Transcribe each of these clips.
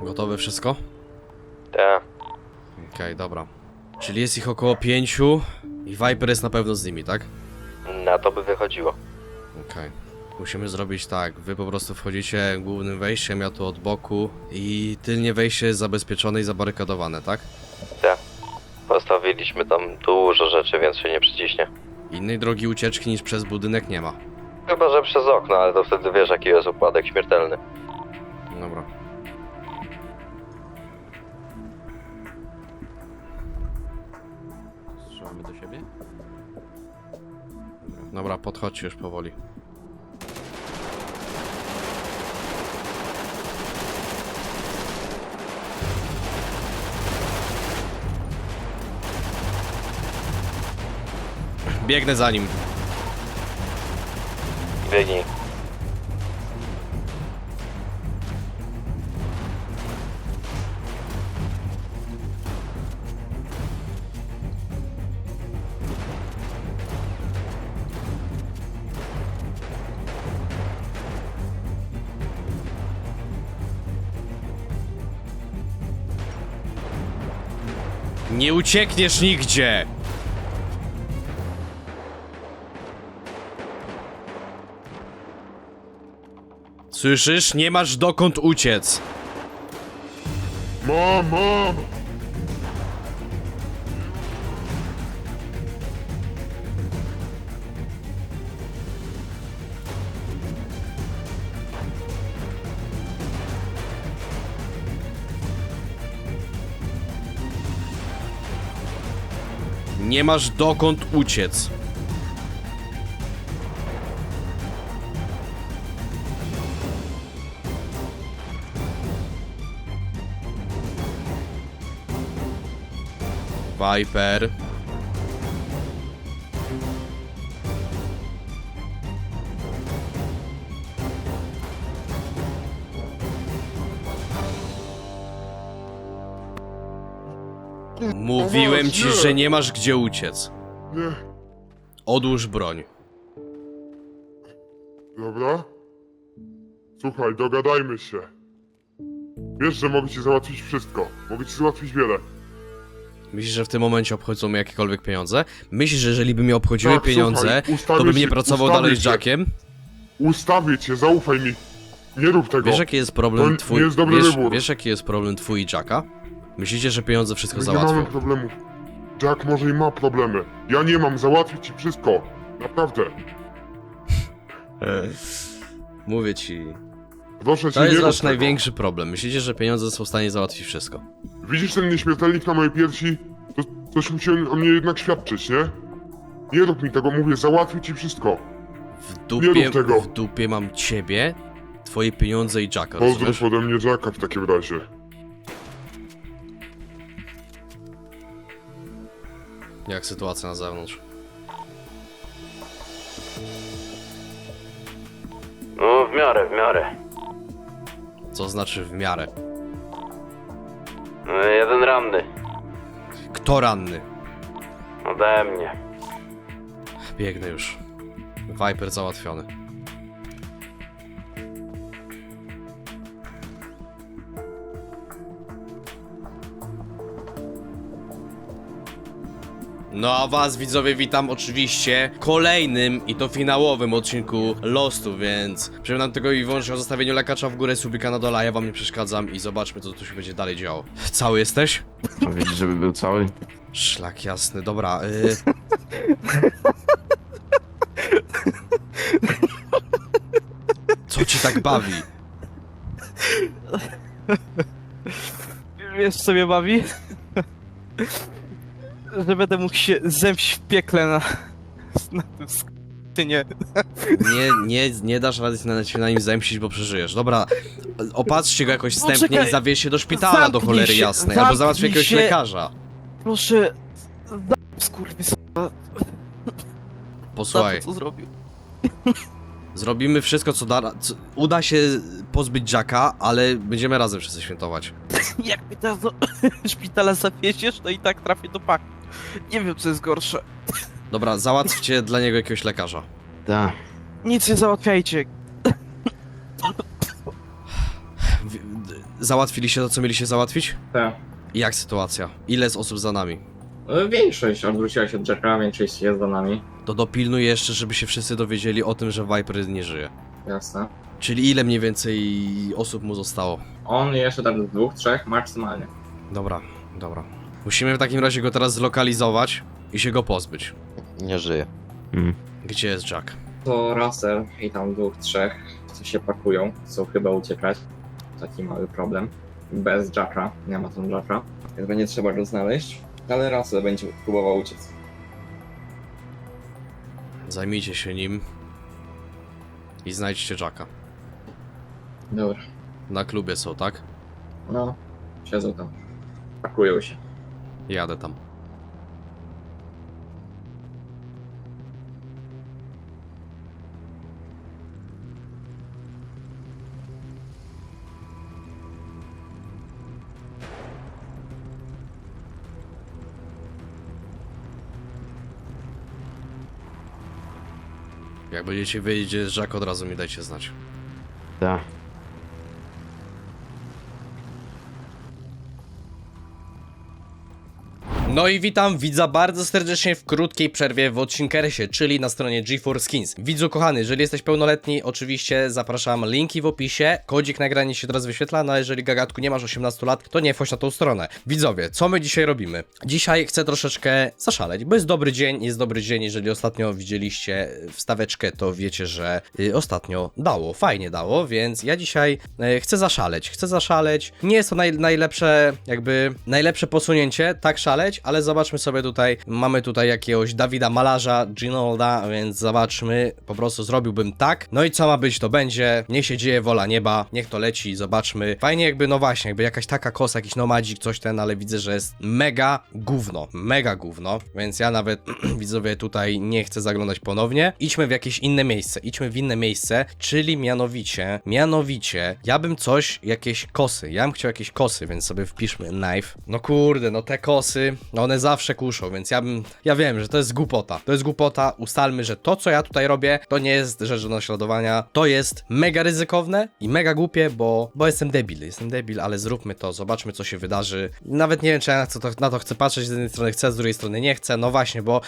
Gotowe wszystko? Tak. Okej, dobra. Czyli jest ich około pięciu i Viper jest na pewno z nimi, tak? Na to by wychodziło. Okej. Musimy zrobić tak, wy po prostu wchodzicie głównym wejściem, ja tu od boku i tylnie wejście jest zabezpieczone i zabarykadowane, tak? Tak. Postawiliśmy tam dużo rzeczy, więc się nie przyciśnie. Innej drogi ucieczki niż przez budynek nie ma. Chyba, że przez okno, ale to wtedy wiesz, jaki jest układek śmiertelny. Strzelamy do siebie? Dobra, podchodźcie już powoli. Biegnę za nim. Biegnij. Nie uciekniesz nigdzie! Słyszysz? Nie masz dokąd uciec. Mam, mam! Nie masz dokąd uciec. Viper. Mówiłem ci, że nie masz gdzie uciec. Nie, Odłóż broń. dobra? Słuchaj, dogadajmy się. Wiesz, że mogę ci załatwić wszystko. Mogę ci załatwić wiele. Myślisz, że w tym momencie obchodzą mnie jakiekolwiek pieniądze? Myślisz, że jeżeli by mnie obchodziły Tak, pieniądze, słuchaj, to bym nie pracował ustawię dalej z. Jackiem? Ustawię cię, zaufaj mi. Nie rób tego. Wiesz jaki jest problem To twój... nie jest dobry wiesz, wybór. wiesz jaki jest problem twój i Jacka? Myślicie, że pieniądze wszystko My nie załatwią? mamy problemu. Jack może i ma problemy. Ja nie mam, załatwić ci wszystko. Naprawdę. Mówię ci. Proszę cię, To nie jest rób tego. największy problem. Myślicie, że pieniądze są w stanie załatwić wszystko. Widzisz ten nieśmiertelnik na mojej piersi? To coś musi o mnie jednak świadczyć, nie? Nie rób mi tego, mówię, załatwię ci wszystko. W dupie, rób tego. w dupie mam ciebie, twoje pieniądze i Jacka, Pozdrów ode mnie Jacka w takim razie. Jak sytuacja na zewnątrz? No, w miarę, w miarę. Co znaczy w miarę? No, Jeden ranny. Kto ranny? Ode mnie. Biegnę już. Viper załatwiony. No a was widzowie witam oczywiście w kolejnym i to finałowym odcinku Lostu, więc przypominam tylko i wyłącznie o zostawieniu lekacza w górę, subika na dole, a ja wam nie przeszkadzam i zobaczmy co tu się będzie dalej działo. Cały jesteś? Powiedzieć, żeby był cały? Szlak jasny, dobra. Y... Co ci tak bawi? Wiesz co mnie bawi? Że będę mógł się zemść w piekle na, na tym skytynie. Nie, nie, nie dasz rady na, się na nim zemścić, bo przeżyjesz. Dobra, opatrzcie go jakoś Poczekaj. wstępnie i zawieź się do szpitala do Zamknij cholery się, jasnej, albo załatw zamknij jakiegoś się. lekarza. Proszę, skurwys... Posłuchaj, co zrobił. zrobimy wszystko co da... Co, uda się pozbyć Jacka, ale będziemy razem wszyscy świętować. Jak mnie teraz do szpitala zawieziesz, to i tak trafię do paku. Nie wiem co jest gorsze. Dobra, załatwcie dla niego jakiegoś lekarza. Tak. Nic nie załatwiajcie. W- załatwiliście to, co mieliście załatwić? Tak. I jak sytuacja? Ile jest osób za nami? No, Większość odwróciła się od Jacka, większość jest za nami. To dopilnuj jeszcze, żeby się wszyscy dowiedzieli o tym, że Viper nie żyje. Jasne. Czyli ile mniej więcej osób mu zostało? On i jeszcze tam dwóch, trzech maksymalnie. Dobra, dobra. Musimy w takim razie go teraz zlokalizować i się go pozbyć. Nie żyje. Mm. Gdzie jest Jack? To Russell i tam dwóch, trzech, co się pakują, chcą chyba uciekać. Taki mały problem. Bez Jacka, nie ma tam Jacka, więc będzie trzeba go znaleźć. Ale Russell będzie próbował uciec. Zajmijcie się nim i znajdźcie Jacka. Dobra. Na klubie są, tak? No, siedzą tam. Pakują się. Jadę tam. Jak będziecie wiedzieć, gdzie jest Jack, od razu mi dajcie znać. Tak. No i witam widza bardzo serdecznie w krótkiej przerwie w odcinkersie, czyli na stronie GeForce Skins. Widzu kochany, jeżeli jesteś pełnoletni, oczywiście zapraszam, linki w opisie, kodzik na ekranie się teraz wyświetla, no a jeżeli gagatku nie masz 18 lat, to nie wchodź na tą stronę. Widzowie, co my dzisiaj robimy? Dzisiaj chcę troszeczkę zaszaleć, bo jest dobry dzień, jest dobry dzień, jeżeli ostatnio widzieliście wstaweczkę, to wiecie, że y, ostatnio dało, fajnie dało, więc ja dzisiaj y, chcę zaszaleć, chcę zaszaleć. Nie jest to naj, najlepsze, jakby najlepsze posunięcie, tak szaleć, ale zobaczmy sobie tutaj, mamy tutaj jakiegoś Dawida Malarza, Ginolda, więc zobaczmy, po prostu zrobiłbym tak. No i co ma być, to będzie, niech się dzieje wola nieba, niech to leci, zobaczmy. Fajnie jakby, no właśnie, jakby jakaś taka kosa, jakiś nomadzik, coś ten, ale widzę, że jest mega gówno, mega gówno, więc ja nawet, widzowie, tutaj nie chcę zaglądać ponownie. Idźmy w jakieś inne miejsce, idźmy w inne miejsce, czyli mianowicie, mianowicie, ja bym coś, jakieś kosy, ja bym chciał jakieś kosy, więc sobie wpiszmy knife. No kurde, no te kosy, one zawsze kuszą, więc ja bym, ja wiem, że to jest głupota, to jest głupota, ustalmy, że to, co ja tutaj robię, to nie jest rzecz do naśladowania, to jest mega ryzykowne i mega głupie, bo, bo jestem debil, jestem debil, ale zróbmy to, zobaczmy, co się wydarzy. Nawet nie wiem, czy ja na to, na to chcę patrzeć, z jednej strony chcę, z drugiej strony nie chcę, no właśnie, bo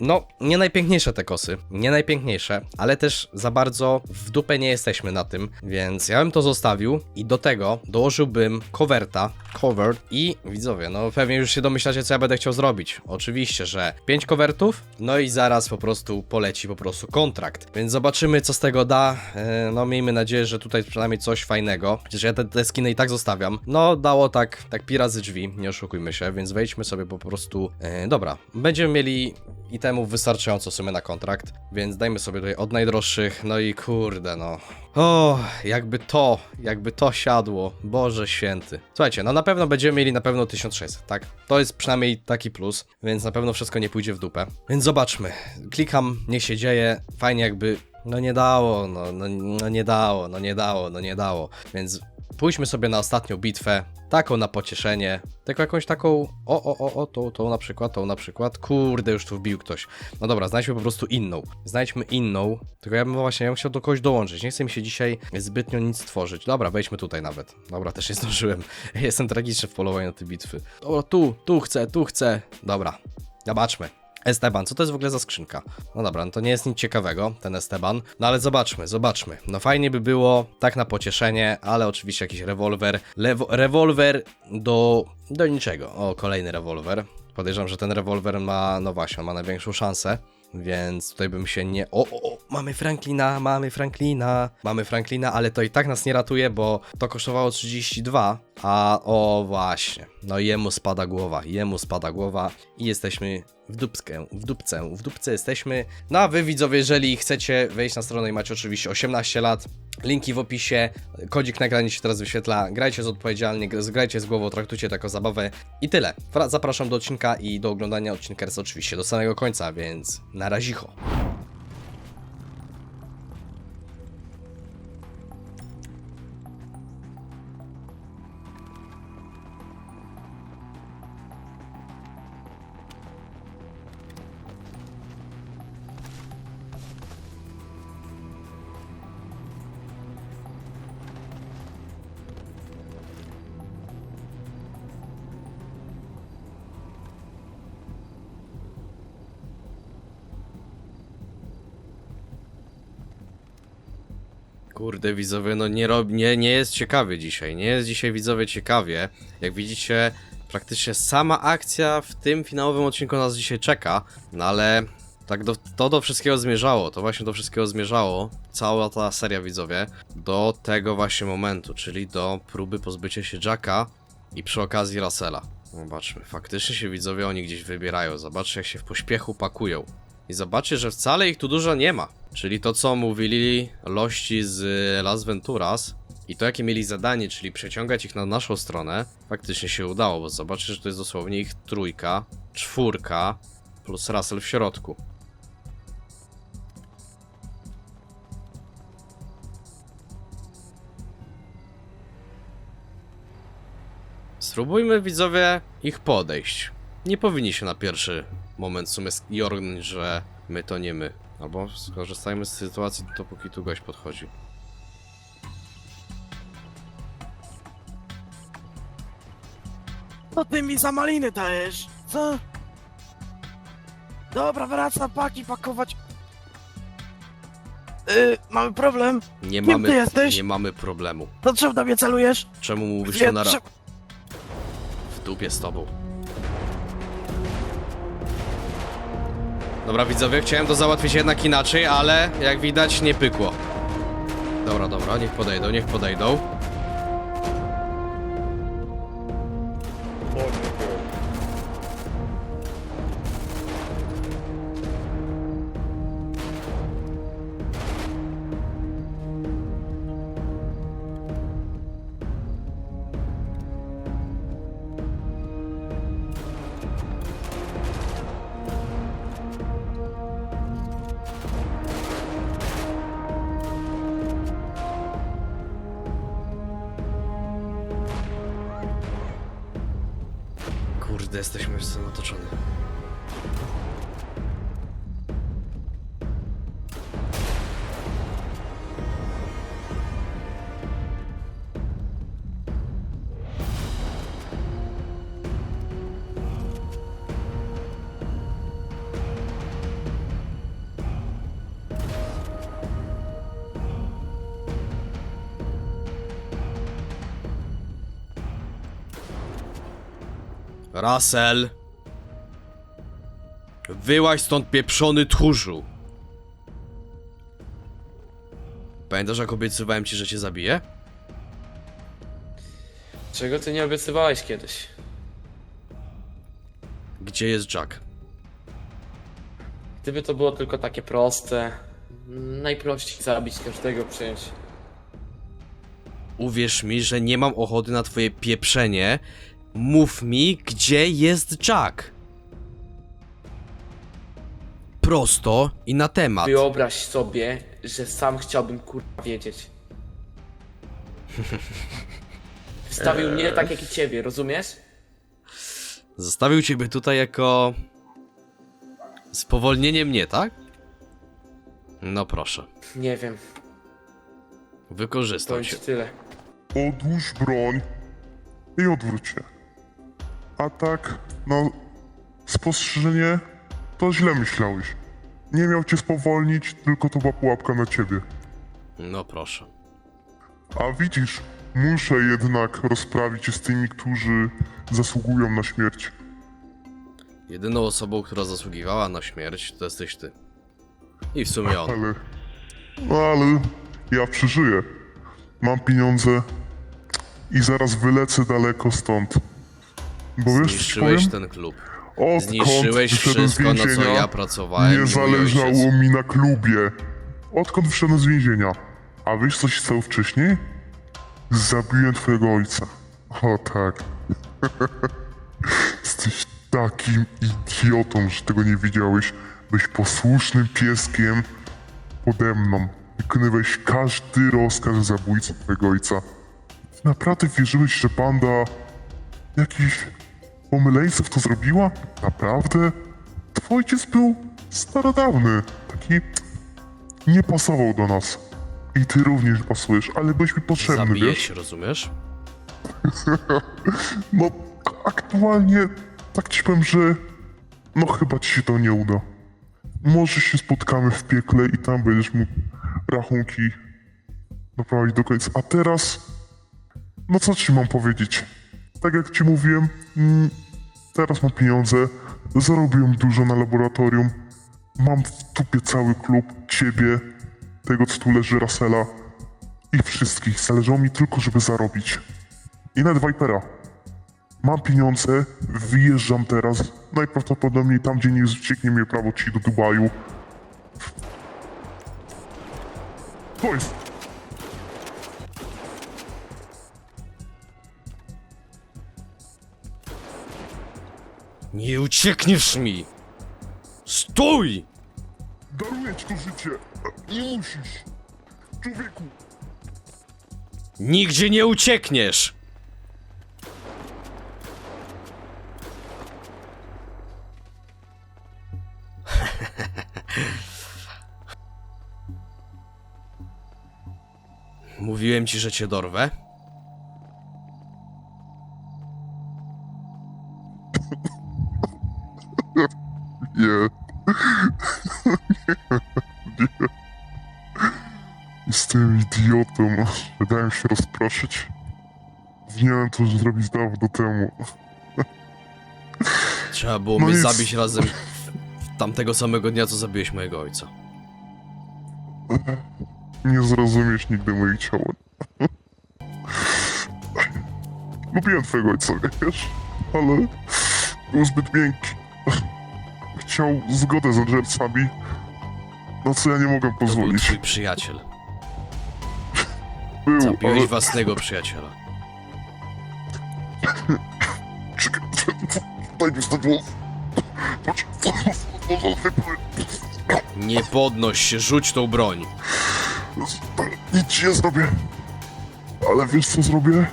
no, nie najpiękniejsze te kosy, nie najpiękniejsze, ale też za bardzo w dupę nie jesteśmy na tym, więc ja bym to zostawił i do tego dołożyłbym coverta, cover i widzowie, no pewnie już się domyślacie, co ja będę chciał zrobić. Oczywiście, że 5 covertów, no i zaraz po prostu poleci po prostu kontrakt, więc zobaczymy, co z tego da. E, No, miejmy nadzieję, że tutaj przynajmniej coś fajnego, chociaż ja te, te skiny i tak zostawiam. No, dało tak, tak pi razy drzwi, nie oszukujmy się, więc wejdźmy sobie po prostu. E, dobra, będziemy mieli itemów wystarczająco w sumie na kontrakt, więc dajmy sobie tutaj od najdroższych, no i kurde no. O, jakby to, jakby to siadło, Boże święty. Słuchajcie, no na pewno będziemy mieli na pewno 1600, tak? To jest przynajmniej taki plus, więc na pewno wszystko nie pójdzie w dupę. Więc zobaczmy, klikam, niech się dzieje, fajnie jakby, no nie dało, no, no, no nie dało, no nie dało, no nie dało, więc pójdźmy sobie na ostatnią bitwę, taką na pocieszenie, tylko jakąś taką, o, o, o, o, tą, tą na przykład, tą na przykład, kurde, już tu wbił ktoś. No dobra, znajdźmy po prostu inną, znajdźmy inną, tylko ja bym właśnie, ja bym chciał do kogoś dołączyć, nie chcę mi się dzisiaj zbytnio nic tworzyć. Dobra, wejdźmy tutaj nawet, dobra, też nie zdążyłem, jestem tragiczny w polowaniu na te bitwy. O, tu, tu chcę, tu chcę, dobra, zobaczmy. Esteban, co to jest w ogóle za skrzynka? No dobra, no to nie jest nic ciekawego, ten Esteban. No ale zobaczmy, zobaczmy. No fajnie by było, tak na pocieszenie, ale oczywiście jakiś rewolwer. Lewo rewolwer do, do niczego. O, kolejny rewolwer. Podejrzewam, że ten rewolwer ma, no właśnie, ma największą szansę. Więc tutaj bym się nie. O, o, o, mamy Franklina, mamy Franklina, mamy Franklina, ale to i tak nas nie ratuje, bo to kosztowało 32. A o właśnie, no jemu spada głowa, jemu spada głowa i jesteśmy w dupskę, w dupcę, w dupce jesteśmy. No a wy widzowie, jeżeli chcecie wejść na stronę i macie oczywiście 18 lat, linki w opisie, kodzik na się teraz wyświetla, grajcie z odpowiedzialnie, gr- grajcie z głową, traktujcie to jako zabawę i tyle. Zapraszam do odcinka i do oglądania odcinka jest oczywiście do samego końca, więc na razicho. Kurde, widzowie, no nie, rob, nie, nie jest ciekawie dzisiaj. Nie jest dzisiaj, widzowie, ciekawie. Jak widzicie, praktycznie sama akcja w tym finałowym odcinku nas dzisiaj czeka. No ale tak do, to do wszystkiego zmierzało. To właśnie do wszystkiego zmierzało. Cała ta seria, widzowie. Do tego właśnie momentu, czyli do próby pozbycia się Jacka i przy okazji Russella. Zobaczmy, faktycznie się widzowie oni gdzieś wybierają. Zobaczcie, jak się w pośpiechu pakują. I zobaczcie, że wcale ich tu dużo nie ma. Czyli to, co mówili lości z Las Venturas i to, jakie mieli zadanie, czyli przeciągać ich na naszą stronę, faktycznie się udało, bo zobaczcie, że to jest dosłownie ich trójka, czwórka plus Russell w środku. Spróbujmy widzowie ich podejść. Nie powinni się na pierwszy moment w sumie jorgnąć, że my to nie my. Albo skorzystajmy z sytuacji, dopóki tu gość podchodzi. To ty mi za maliny dajesz, co? Dobra, wracam paki pakować. Yy, mamy problem. Nie Kim mamy, ty jesteś? nie mamy problemu. To czemu na mnie celujesz? Czemu mówisz to na ra... W dupie z tobą. Dobra widzowie, chciałem to załatwić jednak inaczej, ale jak widać nie pykło. Dobra, dobra, niech podejdą, niech podejdą. Jesteśmy już otoczony. Russell! Wyłaź stąd pieprzony tchórzu! Pamiętasz jak obiecywałem ci, że cię zabiję? Czego ty nie obiecywałeś kiedyś? Gdzie jest Jack? Gdyby to było tylko takie proste, najprościej zabić każdego przyjąć. Uwierz mi, że nie mam ochoty na twoje pieprzenie. Mów mi, gdzie jest Jack? Prosto i na temat. Wyobraź sobie, że sam chciałbym kurwa wiedzieć. Wstawił mnie tak jak i ciebie, rozumiesz? Zostawił ciebie tutaj jako... Spowolnienie mnie, tak? No proszę. Nie wiem, cię. ci tyle. Odłóż broń i odwróć się. A tak, na spostrzeżenie, to źle myślałeś. Nie miał cię spowolnić, tylko to była pułapka na ciebie. No proszę. A widzisz, muszę jednak rozprawić się z tymi, którzy zasługują na śmierć. Jedyną osobą, która zasługiwała na śmierć, to jesteś ty. I w sumie on. Ale. No ale ja przeżyję. Mam pieniądze i zaraz wylecę daleko stąd. Bo wiesz, co ci powiem? Zniszczyłeś ten klub. Odkąd Zniszczyłeś wyszedłem z wszystko, na co więzienia, ja pracowałem. i Nie mój zależało ojciec. mi na klubie. Odkąd wyszedłem z więzienia. A wiesz co się stało wcześniej? Zabiłem twojego ojca. O tak. Jesteś takim idiotą, że tego nie wiedziałeś. Byś posłusznym pieskiem pode mną. Wykonywałeś każdy rozkaz zabójcy twojego ojca. Naprawdę wierzyłeś, że banda jakichś pomyleńców to zrobiła? Naprawdę? Twój ojciec był starodawny, taki nie pasował do nas. I ty również pasujesz, ale byłeś mi potrzebny, Zabiję wiesz? się, rozumiesz? No, aktualnie tak ci powiem, że no chyba ci się to nie uda. Może się spotkamy w piekle i tam będziesz mógł rachunki doprowadzić do końca. A teraz, no co ci mam powiedzieć? Tak jak ci mówiłem, mm, teraz mam pieniądze, zarobiłem dużo na laboratorium, mam w tupie cały klub, ciebie, tego co tu leży Rasela i wszystkich. Zależało mi tylko, żeby zarobić. I nawet Vipera. Mam pieniądze, wyjeżdżam teraz, najprawdopodobniej tam, gdzie nie ucieknie mnie prawo, czyli do Dubaju. To jest Nie uciekniesz mi! Stój! Daruję ci to życie. Nie musisz. Człowieku. Nigdzie nie uciekniesz! Mówiłem ci, że cię dorwę? Idiotą. Dałem się rozproszyć. Powinienem to już zrobić dawno temu. Trzeba było No mnie nic. zabić razem tamtego samego dnia, co zabiłeś mojego ojca. Nie zrozumiesz nigdy moich ciał. Lubiłem twojego ojca, wiesz? Ale był zbyt miękki. Chciał zgodę z Angelcami. No co ja nie mogłem To był pozwolić. twój przyjaciel. Był, Zabiłeś ale... własnego przyjaciela. Czekaj, daj mi. Nie podnoś się, rzuć tą broń. Nic ci nie zrobię. Ale wiesz co zrobię?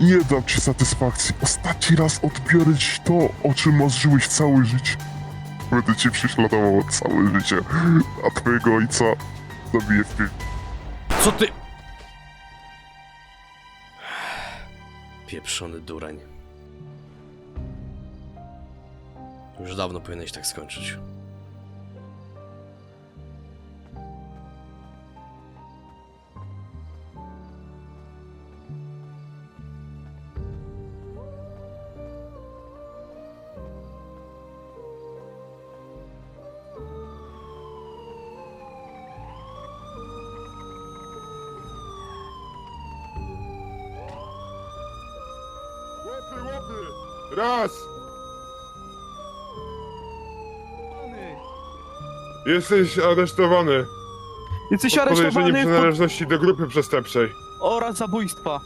Nie dam ci satysfakcji. Ostatni raz odbiorę ci to, o czym marzyłeś całe życie. Będę cię prześladował całe życie, a twojego ojca zabiję w. Co ty... Pieprzony dureń. Już dawno powinieneś tak skończyć. Raz! Jesteś aresztowany Jesteś pod podejrzeniem aresztowany w przynależności do grupy przestępczej. oraz zabójstwa.